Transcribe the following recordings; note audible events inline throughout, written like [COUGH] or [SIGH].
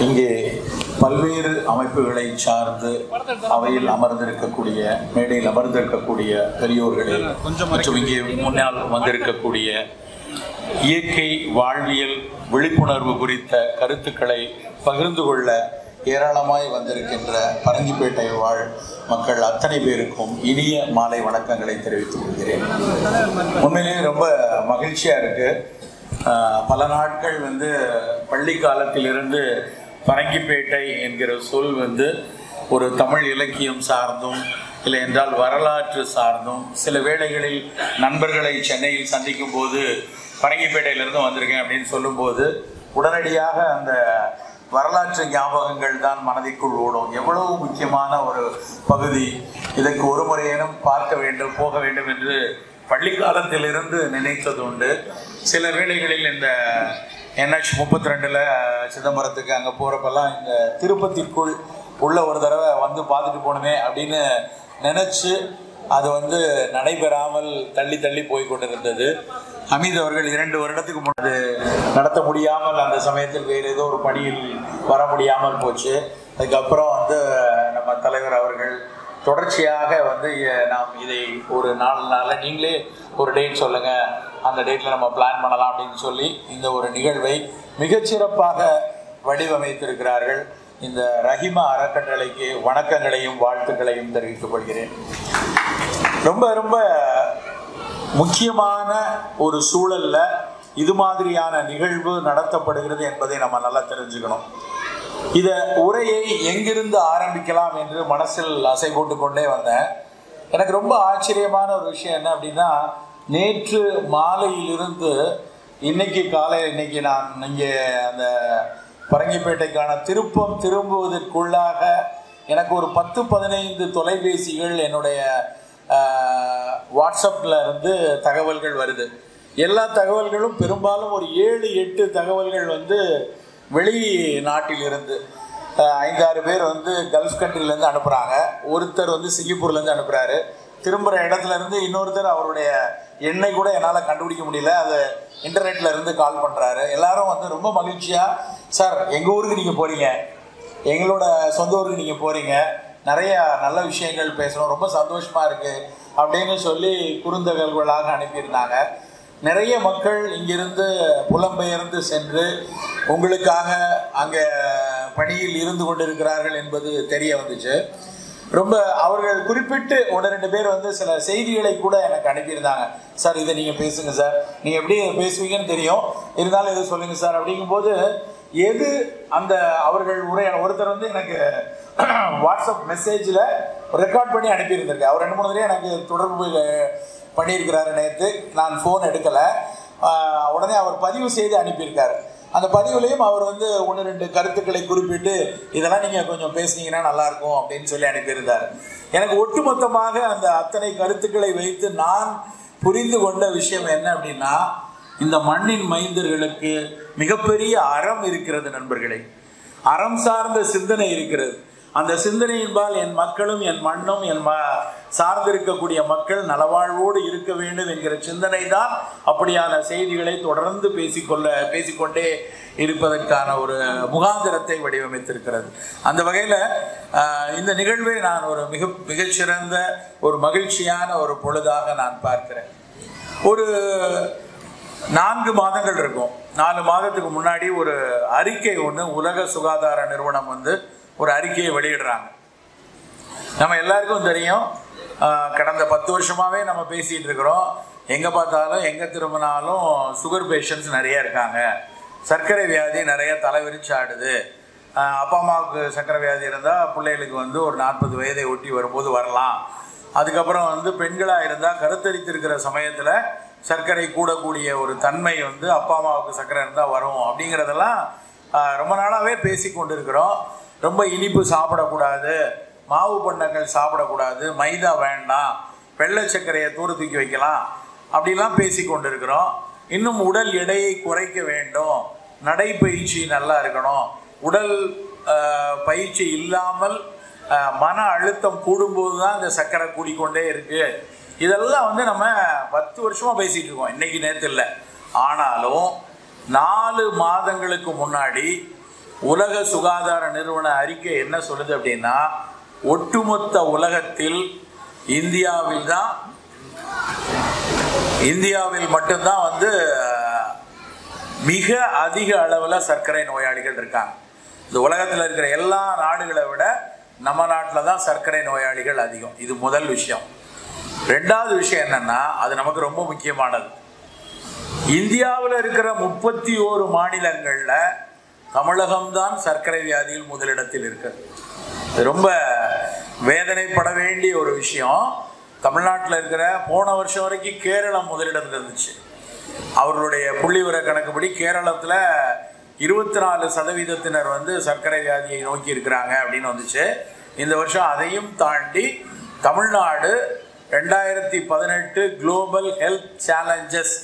இங்கே பல்வேறு அமைப்புகளை சார்ந்து அவையில் அமர்ந்திருக்கக்கூடிய மேடையில் அமர்ந்திருக்கக்கூடிய பெரியோர்களே மற்றும் இங்கே முன்னால் வந்திருக்கக்கூடிய இயற்கை வாழ்வியல் விழிப்புணர்வு குறித்த கருத்துக்களை பகிர்ந்து கொள்ள ஏராளமாய் வந்திருக்கின்ற பரங்கிப்பேட்டை வாழ் மக்கள் அத்தனை பேருக்கும் இனிய மாலை வணக்கங்களை தெரிவித்துக் கொள்கிறேன். உண்மையிலேயே ரொம்ப மகிழ்ச்சியாக இருக்குது பல நாட்கள் வந்து பள்ளி காலத்திலிருந்து பரங்கிப்பேட்டை என்கிற சொல் வந்து ஒரு தமிழ் இலக்கியம் சார்ந்தும் இல்லை என்றால் வரலாற்று சார்ந்தும் சில வேளைகளில் நண்பர்களை சென்னையில் சந்திக்கும் போது பரங்கிப்பேட்டையிலிருந்து வந்திருக்கேன் அப்படின்னு சொல்லும்போது உடனடியாக அந்த வரலாற்று ஞாபகங்கள் தான் மனதிற்குள் ஓடும். எவ்வளவு முக்கியமான ஒரு பகுதி. இதற்கு ஒரு முறையேனும் பார்க்க வேண்டும் போக வேண்டும் என்று பள்ளி காலத்திலிருந்து நினைத்ததுண்டு. சில வேளைகளில் இந்த என்ஹெச் முப்பத்தி ரெண்டில் சிதம்பரத்துக்கு அங்கே போகிறப்பெல்லாம் இங்கே திருப்பதிக்குள் உள்ள ஒரு தடவை வந்து பார்த்துட்டு போகணுமே அப்படின்னு நினச்சி அது வந்து நடைபெறாமல் தள்ளி தள்ளி போய் கொண்டிருந்தது. ஹமீத் அவர்கள் இரண்டு வருடத்துக்கு முன்னாடி நடத்த முடியாமல் அந்த சமயத்தில் வேறு ஏதோ ஒரு பணியில் வர முடியாமல் போச்சு. அதுக்கப்புறம் வந்து நம்ம தலைவர் தொடர்ச்சியாக வந்து நாம் இதை ஒரு நாலு நாளில் நீங்களே ஒரு டேட் சொல்லுங்கள் அந்த டேட்டில் நம்ம பிளான் பண்ணலாம் அப்படின்னு சொல்லி இந்த ஒரு நிகழ்வை மிகச்சிறப்பாக வடிவமைத்திருக்கிறார்கள். இந்த ரஹிமா அறக்கட்டளைக்கு வணக்கங்களையும் வாழ்த்துக்களையும் தெரிவித்துக் கொள்கிறேன். ரொம்ப ரொம்ப முக்கியமான ஒரு சூழல்ல இது மாதிரியான நிகழ்வு நடத்தப்படுகிறது என்பதை நம்ம நல்லா தெரிஞ்சுக்கணும். இத உரையை எங்கிருந்து ஆரம்பிக்கலாம் என்று மனசில் அசை போட்டு கொண்டே வந்தேன். எனக்கு ரொம்ப ஆச்சரியமான ஒரு விஷயம் என்ன அப்படின்னா நேற்று மாலையிலிருந்து இன்னைக்கு காலை இன்னைக்கு நான் இங்கே அந்த பரங்கிப்பேட்டைக்கான திருப்பம் திரும்புவதற்குள்ளாக எனக்கு ஒரு பத்து பதினைந்து தொலைபேசிகள் என்னுடைய வாட்ஸ்அப்பில் இருந்து தகவல்கள் வருது. எல்லா தகவல்களும் பெரும்பாலும் ஒரு ஏழு எட்டு தகவல்கள் வந்து வெளி நாட்டிலிருந்து ஐந்தாறு பேர் வந்து கல்ஃப் கண்ட்ரிலேருந்து அனுப்புகிறாங்க ஒருத்தர் வந்து சிங்கப்பூர்லேருந்து அனுப்புகிறாரு திரும்புகிற இடத்துல இருந்து இன்னொருத்தர் அவருடைய எண்ணை கூட என்னால் கண்டுபிடிக்க முடியல. அது இன்டர்நெட்டில் இருந்து கால் பண்ணுறாரு எல்லாரும் வந்து ரொம்ப மகிழ்ச்சியாக சார் எங்கள் ஊருக்கு நீங்கள் போகிறீங்க எங்களோட சொந்த ஊருக்கு நீங்கள் போகிறீங்க நிறைய நல்ல விஷயங்கள் பேசணும் ரொம்ப சந்தோஷமாக இருக்குது அப்படின்னு சொல்லி குறுந்தகல்களாக அனுப்பியிருந்தாங்க. நிறைய மக்கள் இங்கிருந்து புலம்பெயர்ந்து சென்று உங்களுக்காக அங்கே பணியில் இருந்து கொண்டிருக்கிறார்கள் என்பது தெரிய வந்துச்சு. ரொம்ப அவர்கள் குறிப்பிட்டு ஒன்று ரெண்டு பேர் வந்து சில செய்திகளை கூட எனக்கு அனுப்பியிருந்தாங்க. சார் இதை நீங்கள் பேசுங்க சார். நீங்கள் எப்படி பேசுவீங்கன்னு தெரியும். இருந்தாலும் இதை சொல்லுங்க சார். அப்படிங்கும்போது எது அந்த அவர்கள் உரையான ஒருத்தர் வந்து எனக்கு [CLEARS THROAT] வாட்ஸ்அப் மெசேஜில் ரெக்கார்ட் பண்ணி அனுப்பியிருந்திருக்கேன். அவர் ரெண்டு மூணு தடவை எனக்கு தொடர்பு பண்ணியிருக்கிறாரு நேற்று நான் ஃபோன் எடுக்கலை. உடனே அவர் பதிவு செய்து அனுப்பியிருக்காரு. அந்த பதிவுலையும் அவர் வந்து ஒன்று ரெண்டு கருத்துக்களை குறிப்பிட்டு இதெல்லாம் நீங்கள் கொஞ்சம் பேசுனீங்கன்னா நல்லாயிருக்கும் அப்படின்னு சொல்லி அனுப்பியிருந்தார். எனக்கு ஒட்டுமொத்தமாக அந்த அத்தனை கருத்துக்களை வைத்து நான் புரிந்து கொண்ட விஷயம் என்ன அப்படின்னா இந்த மண்ணின் மைந்தர்களுக்கு மிகப்பெரிய அறம் இருக்கிறது நண்பர்களே. அறம் சார்ந்த சிந்தனை இருக்கிறது. அந்த சிந்தனையின்பால் என் மக்களும் என் மண்ணும் என் ம சார்ந்திருக்கக்கூடிய மக்கள் நலவாழ்வோடு இருக்க வேண்டும் என்கிற சிந்தனை தான் அப்படியான செய்திகளை தொடர்ந்து பேசிக்கொள்ள பேசிக்கொண்டே இருப்பதற்கான ஒரு முகாந்திரத்தை வடிவமைத்திருக்கிறது. அந்த வகையில் இந்த நிகழ்வை நான் ஒரு மிக மிகச்சிறந்த ஒரு மகிழ்ச்சியான ஒரு பொழுதாக நான் பார்க்கிறேன். ஒரு நான்கு மாதங்கள் இருக்கும். நாலு மாதத்துக்கு முன்னாடி ஒரு அறிக்கை ஒன்று உலக சுகாதார நிறுவனம் வந்து ஒரு அறிக்கையை வெளியிடுறாங்க. நம்ம எல்லாருக்கும் தெரியும் கடந்த பத்து வருஷமாகவே நம்ம பேசிகிட்டு இருக்கிறோம். எங்கே பார்த்தாலும் எங்கே திரும்பினாலும் சுகர் பேஷண்ட்ஸ் நிறைய இருக்காங்க. சர்க்கரை வியாதி நிறைய தலைவிரிச்சு ஆடுது அப்பா அம்மாவுக்கு சர்க்கரை வியாதி இருந்தால் பிள்ளைகளுக்கு வந்து ஒரு நாற்பது வயதை ஒட்டி வரும்போது வரலாம். அதுக்கப்புறம் வந்து பெண்களாக இருந்தால் கருத்தரித்திருக்கிற சமயத்தில் சர்க்கரை கூடக்கூடிய ஒரு தன்மை வந்து அப்பா அம்மாவுக்கு சர்க்கரை இருந்தால் வரும். அப்படிங்கிறதெல்லாம் ரொம்ப நாளாகவே பேசி கொண்டிருக்கிறோம் ரொம்ப இனிப்பு சாப்பிடக்கூடாது மாவு பண்டங்கள் சாப்பிடக்கூடாது மைதா வேண்டாம் வெள்ளை சர்க்கரையை தூர தூக்கி வைக்கலாம் அப்படிலாம் பேசி கொண்டிருக்கிறோம். இன்னும் உடல் எடையை குறைக்க வேண்டும். நடைப்பயிற்சி நல்லா இருக்கணும். உடல் பயிற்சி இல்லாமல் மன அழுத்தம் கூடும்போது தான் இந்த சர்க்கரை கூடிக்கொண்டே இருக்குது இதெல்லாம் வந்து நம்ம பத்து வருஷமாக பேசிகிட்டு இருக்கோம். இன்றைக்கி நேரத்தில் இல்லை. ஆனாலும் நாலு மாதங்களுக்கு முன்னாடி உலக சுகாதார நிறுவன அறிக்கை என்ன சொல்லுது அப்படின்னா ஒட்டுமொத்த உலகத்தில் இந்தியாவில் தான் இந்தியாவில் மட்டும்தான் வந்து மிக அதிக அளவில் சர்க்கரை நோயாளிகள் இருக்காங்க. இந்த உலகத்தில் இருக்கிற எல்லா நாடுகளை விட நம்ம நாட்டில் தான் சர்க்கரை நோயாளிகள் அதிகம். இது முதல் விஷயம். ரெண்டாவது விஷயம் என்னன்னா அது நமக்கு ரொம்ப முக்கியமானது. இந்தியாவில் இருக்கிற முப்பத்தி ஓரு மாநிலங்களில் தமிழகம்தான் சர்க்கரை வியாதியில் முதலிடத்தில் இருக்குது ரொம்ப வேதனைப்பட வேண்டிய ஒரு விஷயம். தமிழ்நாட்டில் இருக்கிற போன வருஷம் வரைக்கும் கேரளம் முதலிடம் இருந்துச்சு. அவர்களுடைய புள்ளிவிவர கணக்குப்படி கேரளத்தில் இருபத்தி நாலு சதவீதத்தினர் வந்து சர்க்கரை வியாதியை நோக்கி இருக்கிறாங்க அப்படின்னு வந்துச்சு. இந்த வருஷம் அதையும் தாண்டி தமிழ்நாடு ரெண்டாயிரத்தி பதினெட்டு குளோபல் ஹெல்த் சேலஞ்சஸ்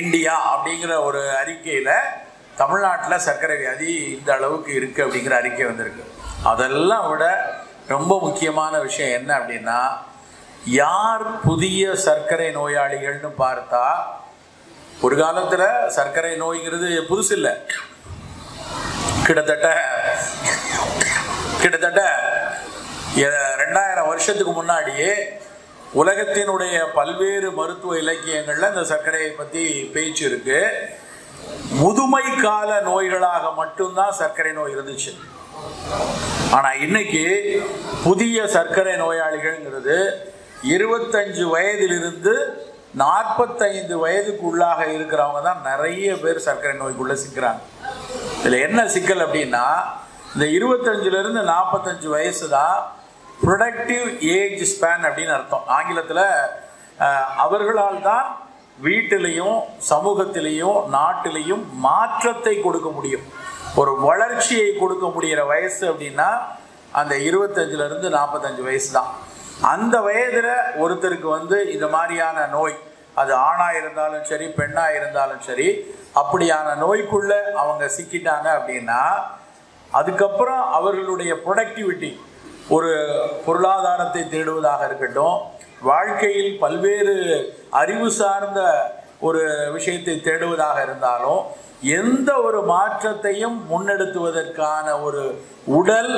இந்தியா அப்படிங்கிற ஒரு அறிக்கையில் தமிழ்நாட்டில் சர்க்கரை வியாதி இந்த அளவுக்கு இருக்குது அப்படிங்கிற அறிக்கை வந்திருக்கு. அதெல்லாம் விட ரொம்ப முக்கியமான விஷயம் என்ன அப்படின்னா யார் புதிய சர்க்கரை நோயாளிகள்னு பார்த்தா ஒரு காலத்தில் சர்க்கரை நோய்ங்கிறது புதுசு இல்லை. கிட்டத்தட்ட கிட்டத்தட்ட ரெண்டாயிரம் வருஷத்துக்கு முன்னாடியே உலகத்தினுடைய பல்வேறு மருத்துவ இலக்கியங்களில் இந்த சர்க்கரையை பற்றி பேச்சு இருக்குது முதுமை கால நோய்களாக மட்டும்தான் சர்க்கரை நோய் இருந்துச்சு. ஆனா இன்னைக்கு புதிய சர்க்கரை நோயாளிகள்ங்கிறது இருபத்தஞ்சு வயதிலிருந்து நாற்பத்தைந்து வயதுக்குள்ளாக இருக்கிறவங்க தான் நிறைய பேர் சர்க்கரை நோய்க்குள்ள சிக்கிறாங்க. இதுல என்ன சிக்கல் அப்படின்னா இந்த இருபத்தஞ்சுல இருந்து நாற்பத்தஞ்சு வயசு தான் ப்ரொடக்டிவ் ஏஜ் ஸ்பேன் அப்படின்னு அர்த்தம். ஆங்கிலத்தில் அவர்களால் தான் வீட்டிலையும் சமூகத்திலையும் நாட்டிலையும் மாற்றத்தை கொடுக்க முடியும். ஒரு வளர்ச்சியை கொடுக்க முடிகிற வயசு அப்படின்னா அந்த இருபத்தஞ்சுலருந்து நாற்பத்தஞ்சு வயசு தான் அந்த வயதில் ஒருத்தருக்கு வந்து இந்த மாதிரியான நோய் அது ஆணாக இருந்தாலும் சரி பெண்ணாக இருந்தாலும் சரி அப்படியான நோய்க்குள்ள அவங்க சிக்கிட்டாங்க அப்படின்னா அதுக்கப்புறம் அவர்களுடைய ப்ரொடக்டிவிட்டி ஒரு பொருளாதாரத்தை தேடுவதாக இருக்கட்டும் வாழ்க்கையில் பல்வேறு அறிவு சார்ந்த ஒரு விஷயத்தை தேடுவதாக இருந்தாலும் எந்த ஒரு மாற்றத்தையும் முன்னெடுத்துவதற்கான ஒரு உடல்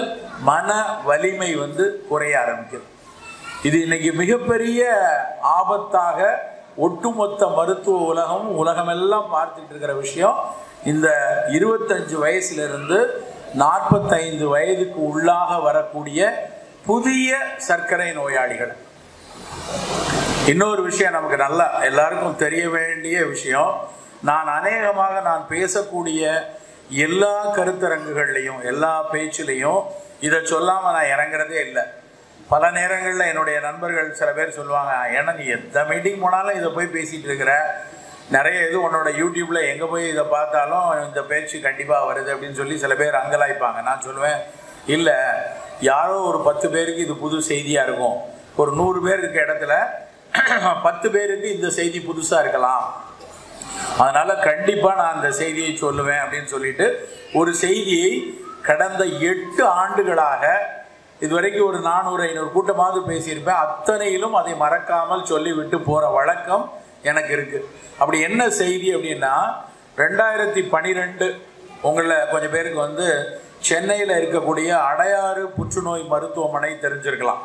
மன வலிமை வந்து குறைய ஆரம்பிக்கிறது. இது இன்னைக்கு மிகப்பெரிய ஆபத்தாக ஒட்டுமொத்த மருத்துவ உலகம் உலகமெல்லாம் பார்த்துட்டு இருக்கிற விஷயம் இந்த இருபத்தஞ்சு வயசுலேருந்து நாற்பத்தைந்து வயதுக்கு உள்ளாக வரக்கூடிய புதிய சர்க்கரை நோயாளிகள். இன்னொரு விஷயம் நமக்கு நல்லா எல்லாருக்கும் தெரிய வேண்டிய விஷயம் நான் அநேகமாக நான் பேசக்கூடிய எல்லா கருத்தரங்குகள்லையும் எல்லா பேச்சிலையும் இதை சொல்லாமல் நான் இறங்குறதே இல்லை. பல நேரங்களில் என்னுடைய நண்பர்கள் சில பேர் சொல்லுவாங்க ஏன்னா நீ எந்த மீட்டிங் போனாலும் இதை போய் பேசிகிட்டு இருக்கிற. நிறைய இது உன்னோட யூடியூப்பில் எங்கே போய் இதை பார்த்தாலும் இந்த பேச்சு கண்டிப்பாக வருது அப்படின்னு சொல்லி சில பேர் அங்கலாய்ப்பாங்க. நான் சொல்லுவேன் இல்லை யாரோ ஒரு பத்து பேருக்கு இது புது செய்தியாக இருக்கும். ஒரு நூறு பேர் இருக்க இடத்துல பத்து பேருக்கு இந்த செய்தி புதுசா இருக்கலாம். அதனால கண்டிப்பா நான் அந்த செய்தியை சொல்லுவேன் அப்படின்னு சொல்லிட்டு ஒரு செய்தியை கடந்த எட்டு ஆண்டுகளாக இதுவரைக்கும் ஒரு நானூறு ஐநூறு கூட்டமாவது பேசியிருப்பேன். அத்தனையிலும் அதை மறக்காமல் சொல்லிவிட்டு போற வழக்கம் எனக்கு இருக்கு. அப்படி என்ன செய்தி அப்படின்னா ரெண்டாயிரத்தி பனிரெண்டு உங்களை கொஞ்சம் பேருக்கு வந்து சென்னையில் இருக்கக்கூடிய அடையாறு புற்றுநோய் மருத்துவமனை தெரிஞ்சிருக்கலாம்.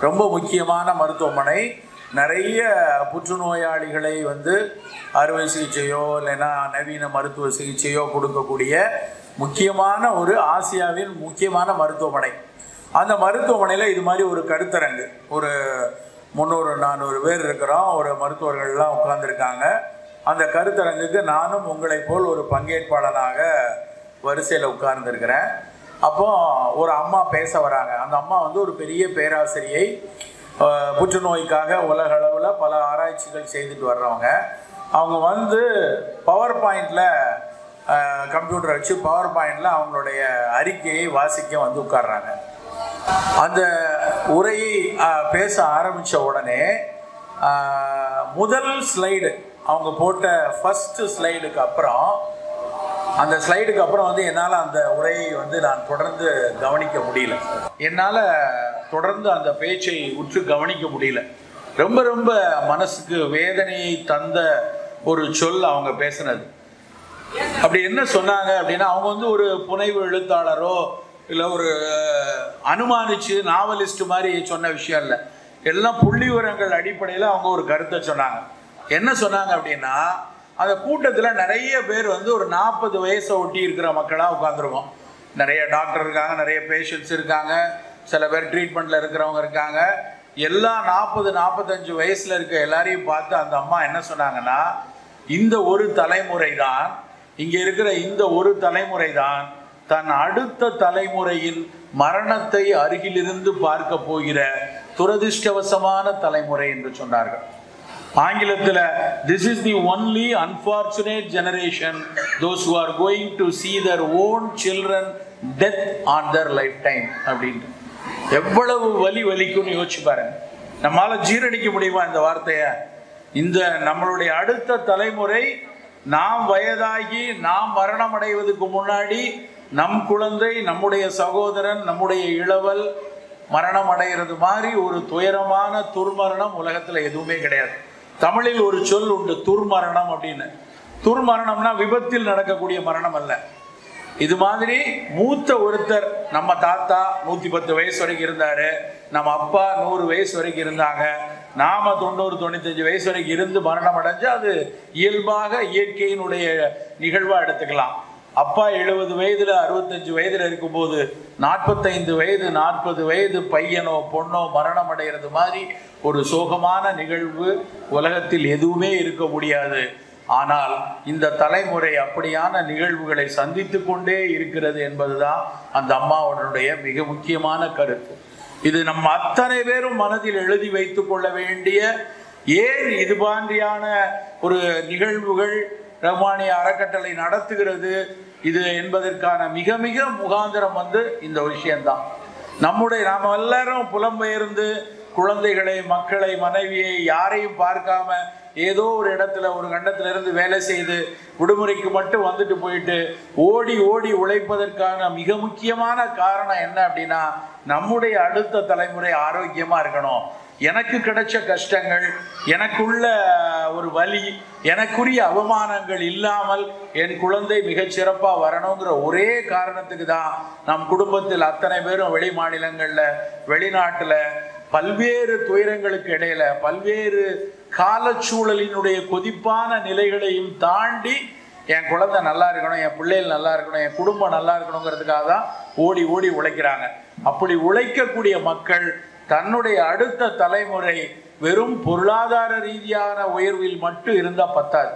ரொம்ப முக்கியமான மருத்துவமனை. நிறைய புற்றுநோயாளிகளை வந்து அறுவை சிகிச்சையோ இல்லைன்னா நவீன மருத்துவ சிகிச்சையோ கொடுக்கக்கூடிய முக்கியமான ஒரு ஆசியாவின் முக்கியமான மருத்துவமனை. அந்த மருத்துவமனையில் இது மாதிரி ஒரு கருத்தரங்கு. ஒரு முந்நூறு நானூறு பேர் இருக்கிறோம். ஒரு மருத்துவர்கள்லாம் உட்கார்ந்துருக்காங்க. அந்த கருத்தரங்குக்கு நானும் உங்களைப் போல் ஒரு பங்கேற்பாளனாக வரிசையில் உட்கார்ந்துருக்கிறேன். அப்போ ஒரு அம்மா பேச வராங்க. அந்த அம்மா வந்து ஒரு பெரிய பேராசிரியை புற்றுநோய்க்காக உலக அளவில் பல ஆராய்ச்சிகள் செய்துட்டு வர்றவங்க. அவங்க வந்து பவர் பாயிண்டில் கம்ப்யூட்டரை வச்சு பவர் பாயிண்டில் அவங்களுடைய அறிக்கையை வாசிக்க வந்து உட்கார்றாங்க. அந்த உரையை பேச ஆரம்பித்த உடனே முதல் ஸ்லைடு அவங்க போட்ட ஃபஸ்ட்டு ஸ்லைடுக்கு அப்புறம் அந்த ஸ்லைடுக்கு அப்புறம் வந்து என்னால் அந்த உரையை வந்து நான் தொடர்ந்து கவனிக்க முடியல. என்னால் தொடர்ந்து அந்த பேச்சை உற்று கவனிக்க முடியல. ரொம்ப ரொம்ப மனசுக்கு வேதனையை தந்த ஒரு சொல் அவங்க பேசுனது. அப்படி என்ன சொன்னாங்க அப்படின்னா அவங்க வந்து ஒரு புனைவு எழுத்தாளரோ இல்லை ஒரு அனுமானிச்சு நாவலிஸ்ட் மாதிரி சொன்ன விஷயம் இல்லை. எல்லாம் புள்ளி விவரங்கள் அடிப்படையில் அவங்க ஒரு கருத்தை சொன்னாங்க. என்ன சொன்னாங்க அப்படின்னா அந்த கூட்டத்தில் நிறைய பேர் வந்து ஒரு நாற்பது வயசை ஒட்டி இருக்கிற மக்களாக உட்காந்துருக்கோம் நிறைய டாக்டர் இருக்காங்க நிறைய பேஷண்ட்ஸ் இருக்காங்க சில பேர் ட்ரீட்மெண்ட்டில் இருக்கிறவங்க இருக்காங்க. எல்லா நாற்பது நாற்பத்தஞ்சு வயசில் இருக்க எல்லாரையும் பார்த்து அந்த அம்மா என்ன சொன்னாங்கன்னா இந்த ஒரு தலைமுறை தான் இங்கே இருக்கிற இந்த ஒரு தலைமுறை தான் தன் அடுத்த தலைமுறையின் மரணத்தை அருகிலிருந்து பார்க்க போகிற துரதிர்ஷ்டவசமான தலைமுறை என்று சொன்னார்கள். ஆங்கிலத்தில் this is the only unfortunate generation those who are going to see their own children death on their life time அப்படின்ட்டு. எவ்வளவு வலி வலிக்கும்னு யோசிச்சு பாருங்க. நம்மளால ஜீரணிக்க முடியுமா இந்த வார்த்தையை? இந்த நம்மளுடைய அடுத்த தலைமுறை நாம் வயதாகி நாம் மரணம் அடைவதற்கு முன்னாடி நம் குழந்தை நம்முடைய சகோதரன் நம்முடைய இளவல் மரணம் அடைகிறது மாதிரி ஒரு துயரமான துர்மரணம் உலகத்தில் எதுவுமே கிடையாது. தமிழில் ஒரு சொல் உண்டு துர்மரணம் அப்படின்னு. துர்மரணம்னா விபத்தில் நடக்கக்கூடிய மரணம் அல்ல. இது மாதிரி மூத்த ஒருத்தர் நம்ம தாத்தா நூற்றி பத்து வயசு வரைக்கும் இருந்தார் நம்ம அப்பா நூறு வயசு வரைக்கும் இருந்தாங்க நாம தொண்ணூறு தொண்ணூத்தஞ்சு வயசு வரைக்கும் இருந்து மரணம் அடைஞ்சு அது இயல்பாக இயற்கையினுடைய நிகழ்வாக எடுத்துக்கலாம். அப்பா எழுபது வயதுல அறுபத்தஞ்சு வயதுல இருக்கும்போது நாற்பத்தைந்து வயது நாற்பது வயது பையனோ பொண்ணோ மரணம் அடைகிறது மாதிரி ஒரு சோகமான நிகழ்வு உலகத்தில் எதுவுமே இருக்க முடியாது. ஆனால் இந்த தலைமுறை அப்படியான நிகழ்வுகளை சந்தித்து கொண்டே இருக்கிறது என்பதுதான் அந்த அம்மாவுடைய மிக முக்கியமான கருத்து. இது நம்ம அத்தனை பேரும் மனதில் எழுதி வைத்துக் கொள்ள வேண்டிய ஏன் இது மாதிரியான ஒரு நிகழ்வுகள் ரஹ்மானிய அறக்கட்டளை நடத்துகிறது. இது என்பதற்கான மிக மிக முகாந்திரம் வந்து இந்த விஷயம்தான். நம்முடைய நாம் எல்லாரும் புலம்பெயர்ந்து குழந்தைகளை மக்களை மனைவியை யாரையும் பார்க்காம ஏதோ ஒரு இடத்துல ஒரு கண்டத்துல இருந்து வேலை செய்து விடுமுறைக்கு மட்டும் வந்துட்டு போயிட்டு ஓடி ஓடி உழைப்பதற்கான மிக முக்கியமான காரணம் என்ன அப்படின்னா நம்முடைய அடுத்த தலைமுறை ஆரோக்கியமா இருக்கணும். எனக்கு கிடைச்ச கஷ்டங்கள் எனக்குள்ள ஒரு வலி எனக்குரிய அவமானங்கள் இல்லாமல் என் குழந்தை மிகச் சிறப்பாக வரணுங்கிற ஒரே காரணத்துக்கு தான் நம் குடும்பத்தில் அத்தனை பேரும் வெளி மாநிலங்களில் வெளிநாட்டில் பல்வேறு துயரங்களுக்கு இடையில பல்வேறு காலச்சூழலினுடைய கொதிப்பான நிலைகளையும் தாண்டி என் குழந்தை நல்லா இருக்கணும் என் பிள்ளைகள் நல்லா இருக்கணும் என் குடும்பம் நல்லா இருக்கணுங்கிறதுக்காக தான் ஓடி ஓடி உழைக்கிறாங்க. அப்படி உழைக்கக்கூடிய மக்கள் தன்னுடைய அடுத்த தலைமுறை வெறும் பொருளாதார ரீதியான உயர்வில் மட்டும் இருந்தால் பத்தாது.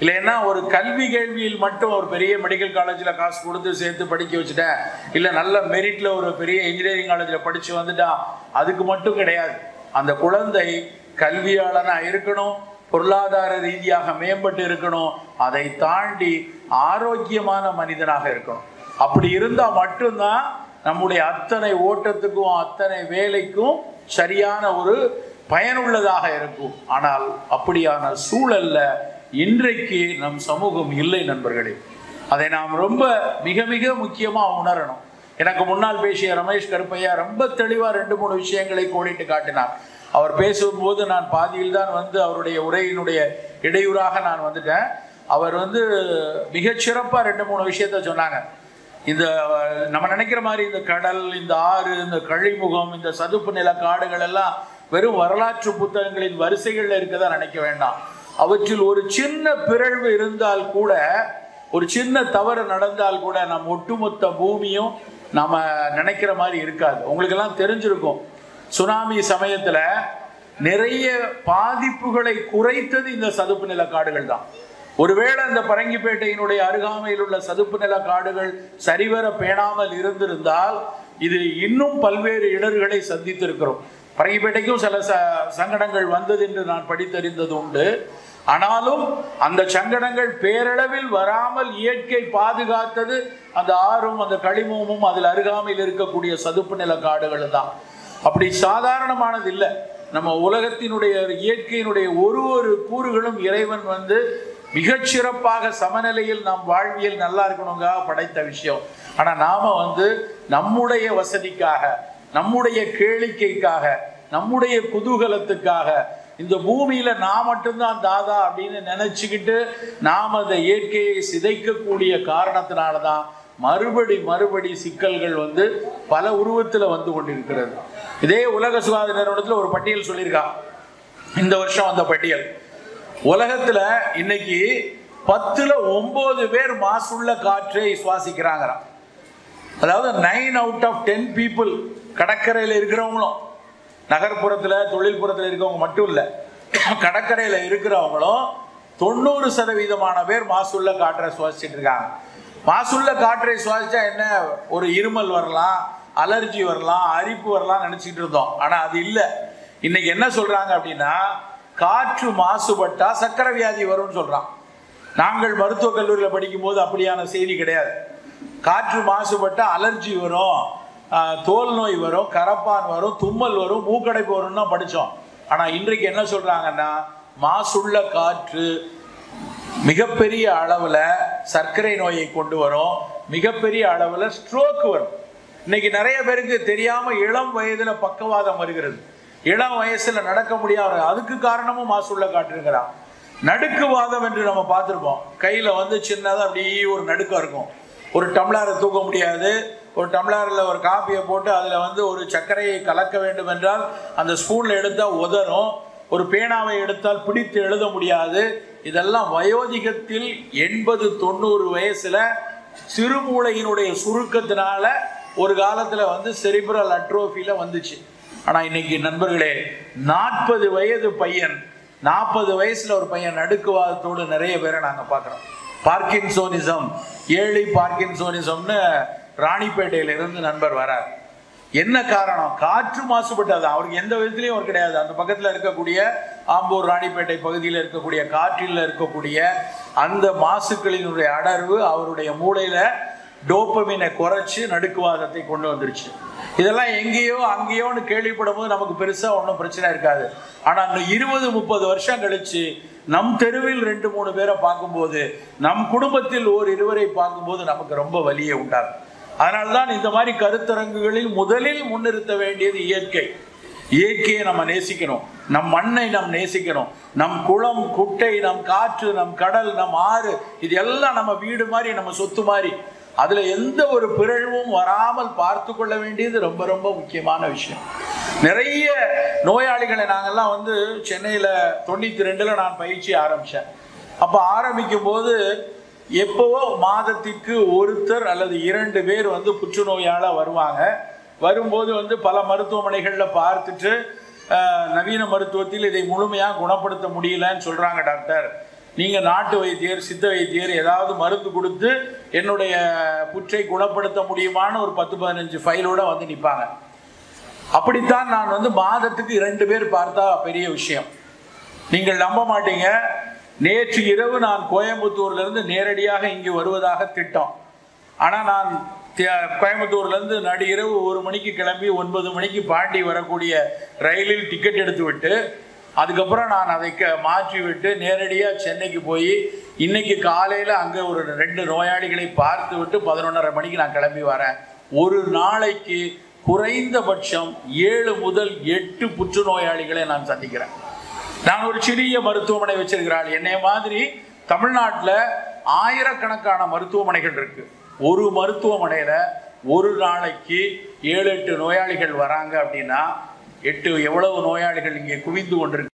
இல்லைன்னா ஒரு கல்வி கேள்வியில் மட்டும் ஒரு பெரிய மெடிக்கல் காலேஜில் காசு கொடுத்து சேர்த்து படிக்க வச்சுட்டேன் இல்லை நல்ல மெரிட்டில் ஒரு பெரிய இன்ஜினியரிங் காலேஜில் படித்து வந்துட்டான் அதுக்கு மட்டும் கிடையாது. அந்த குழந்தை கல்வியாளனாக இருக்கணும் பொருளாதார ரீதியாக மேம்பட்டு இருக்கணும் அதை தாண்டி ஆரோக்கியமான மனிதனாக இருக்கணும். அப்படி இருந்தால் மட்டும்தான் நம்முடைய அத்தனை ஓட்டத்துக்கும் அத்தனை வேலைக்கும் சரியான ஒரு பயனுள்ளதாக இருக்கும். ஆனால் அப்படியான சூழல்ல இன்றைக்கு நம் சமூகம் இல்லை நண்பர்களே. அதை நாம் ரொம்ப மிக மிக முக்கியமாக உணரணும். எனக்கு முன்னால் பேசிய ரமேஷ் கருப்பையா ரொம்ப தெளிவாக ரெண்டு மூணு விஷயங்களை கோடிட்டு காட்டினார். அவர் பேசும்போது நான் பாதியில் தான் வந்து அவருடைய உரையினுடைய இடையூறாக நான் வந்துட்டேன். அவர் வந்து மிகச்சிறப்பாக ரெண்டு மூணு விஷயத்த சொன்னாங்க. இந்த நம்ம நினைக்கிற மாதிரி இந்த கடல் இந்த ஆறு இந்த கழிமுகம் இந்த சதுப்பு நில காடுகள் எல்லாம் வெறும் வரலாற்று புத்தகங்களின் வரிசைகளில் இருக்கதா நினைக்க வேண்டாம். அவற்றில் ஒரு சின்ன பிறழ்வு இருந்தால் கூட ஒரு சின்ன தவறு நடந்தால் கூட நம் ஒட்டுமொத்த பூமியும் நம்ம நினைக்கிற மாதிரி இருக்காது. உங்களுக்கெல்லாம் தெரிஞ்சிருக்கும். சுனாமி சமயத்தில் நிறைய பாதிப்புகளை குறைத்தது இந்த சதுப்பு நில காடுகள் தான். ஒருவேளை அந்த பரங்கிப்பேட்டையினுடைய அருகாமையில் உள்ள சதுப்பு நில காடுகள் சரிவர பேணாமல் இருந்திருந்தால் இது இன்னும் பல்வேறு இடர்களை சந்தித்திருக்கிறோம். பரங்கிப்பேட்டைக்கும் சில ச சங்கடங்கள் வந்தது என்று நான் படித்தறிந்தது உண்டு. ஆனாலும் அந்த சங்கடங்கள் பேரளவில் வராமல் இயற்கை பாதுகாத்தது அந்த ஆறும் அந்த களிமூமும் அதில் அருகாமையில் இருக்கக்கூடிய சதுப்பு நில காடுகள் தான். அப்படி சாதாரணமானது இல்லை. நம்ம உலகத்தினுடைய இயற்கையினுடைய ஒரு ஒரு கூறுகளும் இறைவன் வந்து மிகச்சிறப்பாக சமநிலையில் நம் வாழ்வியல் நல்லா இருக்கணுங்க படைத்த விஷயம். ஆனா நாம வந்து நம்முடைய வசதிக்காக நம்முடைய கேளிக்கைக்காக நம்முடைய குதூகலத்துக்காக இந்த பூமியில நான் மட்டும்தான் தாதா அப்படின்னு நினைச்சுக்கிட்டு நாம் அந்த இயற்கையை சிதைக்கக்கூடிய காரணத்தினால தான் மறுபடி மறுபடி சிக்கல்கள் வந்து பல உருவத்தில் வந்து கொண்டிருக்கிறது. இதே உலக சுகாதார நிறுவனத்தில் ஒரு பட்டியல் சொல்லியிருக்கா இந்த வருஷம் அந்த பட்டியல். உலகத்துல இன்னைக்கு பத்துல ஒன்பது பேர் மாசுள்ள காற்றை சுவாசிக்கிறாங்கிறான். அதாவது nine out of ten people கடற்கரையில் இருக்கிறவங்களும் நகர்ப்புறத்தில் தொழில்புறத்தில் இருக்கவங்க மட்டும் இல்லை கடற்கரையில் இருக்கிறவங்களும் தொண்ணூறு சதவீதமான பேர் மாசுள்ள காற்றை சுவாசிச்சுட்டு இருக்காங்க. மாசுள்ள காற்றை சுவாசிச்சா என்ன? ஒரு இருமல் வரலாம் அலர்ஜி வரலாம் அரிப்பு வரலாம் நினச்சிக்கிட்டு இருந்தோம். ஆனால் அது இல்லை. இன்னைக்கு என்ன சொல்கிறாங்க அப்படின்னா காற்று மாசுபட்டா சக்கரை வியாதி வரும்னு சொல்றான். நாங்கள் மருத்துவக் கல்லூரியில் படிக்கும்போது அப்படியான செய்தி கிடையாது. காற்று மாசுபட்டா அலர்ஜி வரும் தோல் நோய் வரும் கரப்பான் வரும் தும்மல் வரும் மூக்கடைப்பு வரும்னு தான் படித்தோம் ஆனால் இன்றைக்கு என்ன சொல்றாங்கன்னா மாசுள்ள காற்று மிகப்பெரிய அளவில் சர்க்கரை நோயை கொண்டு வரும் மிகப்பெரிய அளவில் ஸ்ட்ரோக் வரும். இன்னைக்கு நிறைய பேருக்கு தெரியாம இளம் வயதுல பக்கவாதம் வருகிறது. இளம் வயசுல நடக்க முடியாத அதுக்கு காரணமும் மாசுள்ள காட்டிருக்கிறான் நடுக்குவாதம் என்று நம்ம பார்த்துருப்போம். கையில வந்து சின்னதாக அப்படியே ஒரு நடுக்கம் இருக்கும். ஒரு டம்ளாரை தூக்க முடியாது. ஒரு டம்ளரில் ஒரு காப்பியை போட்டு அதில் வந்து ஒரு சர்க்கரையை கலக்க வேண்டும் என்றால் அந்த ஸ்பூனில் எடுத்தால் உதறும். ஒரு பேனாவை எடுத்தால் பிடித்து எழுத முடியாது. இதெல்லாம் வயோதிகத்தில் எண்பது தொண்ணூறு வயசில் சிறுமூளையினுடைய சுருக்கத்தினால ஒரு காலத்தில் வந்து செரிபுரல் அட்ரோஃபியில் வந்துச்சு. ஆனா இன்னைக்கு நண்பர்களே நாற்பது வயது பையன் நாற்பது வயசுல ஒரு பையன் நடுக்குவாதத்தோடு நிறைய பேரை நாங்க பார்க்குறோம். பார்க்கின்சோனிசம் ஏழி பார்க்கின்சோனிசம்னு ராணிப்பேட்டையில இருந்து நண்பர் வரார். என்ன காரணம்? காற்று மாசுபட்டது. அவருக்கு எந்த விதத்திலையும் அவர் கிடையாது. அந்த பக்கத்தில் இருக்கக்கூடிய ஆம்பூர் ராணிப்பேட்டை பகுதியில் இருக்கக்கூடிய காற்றில் இருக்கக்கூடிய அந்த மாசுக்களினுடைய அடர்வு அவருடைய மூளையில டோப்பமினை குறைச்சி நடுக்குவாதத்தை கொண்டு வந்துருச்சு. இதெல்லாம் எங்கேயோ அங்கேயோன்னு கேள்விப்படும் போது நமக்கு பெருசாக ஒன்றும் பிரச்சனை இருக்காது. ஆனால் இன்னும் இருபது முப்பது வருஷம் கழிச்சு நம் தெருவில் ரெண்டு மூணு பேரை பார்க்கும்போது நம் குடும்பத்தில் ஓர் இருவரை பார்க்கும்போது நமக்கு ரொம்ப வலியை உண்டாகும். அதனால்தான் இந்த மாதிரி கருத்தரங்குகளில் முதலில் முன்னிறுத்த வேண்டியது இயற்கை. இயற்கையை நம்ம நேசிக்கணும். நம் மண்ணை நாம் நேசிக்கணும். நம் குளம் குட்டை நம் காற்று நம் கடல் நம் ஆறு இது எல்லாம் நம்ம வீடு மாதிரி நம்ம சொத்து மாதிரி. அதுல எந்த ஒரு பிறழ்வும் வராமல் பார்த்து கொள்ள வேண்டியது ரொம்ப ரொம்ப முக்கியமான விஷயம். நிறைய நோயாளிகளை நாங்கள்லாம் வந்து சென்னையில தொண்ணூத்தி ரெண்டுல நான் பயிற்சி ஆரம்பிச்சேன். அப்ப ஆரம்பிக்கும் போது எப்போவோ மாதத்திற்கு ஒருத்தர் அல்லது இரண்டு பேர் வந்து புற்றுநோயால வருவாங்க. வரும்போது வந்து பல மருத்துவமனைகளில் பார்த்துட்டு நவீன மருத்துவத்தில் இதை முழுமையாக குணப்படுத்த முடியலன்னு சொல்றாங்க டாக்டர். நீங்கள் நாட்டு வைத்தியர் சித்த வைத்தியர் ஏதாவது மருந்து கொடுத்து என்னுடைய புற்றை குணப்படுத்த முடியுமான்னு ஒரு பத்து பதினஞ்சு ஃபைலோட வந்து நிற்பாங்க அப்படித்தான் நான் வந்து மாதத்துக்கு இரண்டு பேர் பார்த்தா பெரிய விஷயம். நீங்கள் நம்ப மாட்டீங்க. நேற்று இரவு நான் கோயம்புத்தூர்லேருந்து நேரடியாக இங்கு வருவதாக திட்டம். ஆனால் நான் கோயம்புத்தூர்லேருந்து நடு இரவு ஒரு மணிக்கு கிளம்பி ஒன்பது மணிக்கு பாண்டி வரக்கூடிய ரயிலில் டிக்கெட் எடுத்துவிட்டு அதுக்கப்புறம் நான் அதை க- மாற்றி விட்டு நேரடியாக சென்னைக்கு போய் இன்னைக்கு காலையில் அங்கே ஒரு ரெண்டு நோயாளிகளை பார்த்து விட்டு பதினொன்றரை மணிக்கு நான் கிளம்பி வரேன். ஒரு நாளைக்கு குறைந்தபட்சம் ஏழு முதல் எட்டு புற்றுநோயாளிகளை நான் சந்திக்கிறேன். நான் ஒரு சிறிய மருத்துவமனை வச்சிருக்கிறாள். என்னைய மாதிரி தமிழ்நாட்டில் ஆயிரக்கணக்கான மருத்துவமனைகள் இருக்கு. ஒரு மருத்துவமனையில் ஒரு நாளைக்கு ஏழு எட்டு நோயாளிகள் வராங்க அப்படின்னா எட்டு எவ்வளவு நோயாளிகள் இங்கே குவிந்து கொண்டிருக்க